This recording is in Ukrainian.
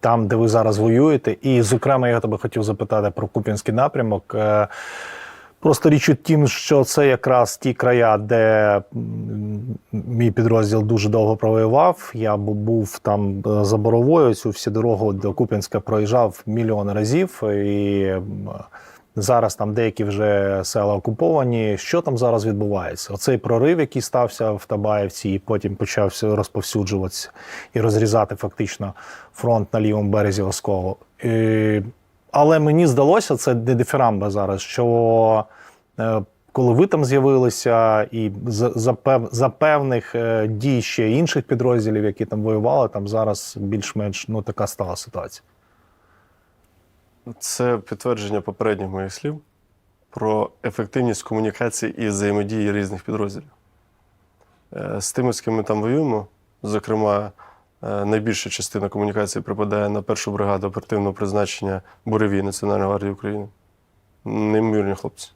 там, де ви зараз воюєте. І, зокрема, я тебе хотів запитати про Куп'янський напрямок. Е, Просто річ у тім, що це якраз ті края, де мій підрозділ дуже довго провоював. Я був там е, за боровою. Цю всю дорогу до Куп'янська проїжджав мільйон разів. І зараз там деякі вже села окуповані. Що там зараз відбувається? Оцей прорив, який стався в Табаєвці, і потім почався розповсюджуватися і розрізати фактично фронт на лівому березі Осколу. І але мені здалося, це не дифірамба зараз, що е, коли ви там з'явилися, і за, за, пев, за певних е, дій ще інших підрозділів, які там воювали, там зараз більш-менш ну, така стала ситуація. Це підтвердження попередніх моїх слів про ефективність комунікації і взаємодії різних підрозділів. Е, З тими, з ким ми там воюємо, зокрема, е, найбільша частина комунікації припадає на першу бригаду оперативного призначення Буревій Національної гвардії України. Неймовірні хлопці.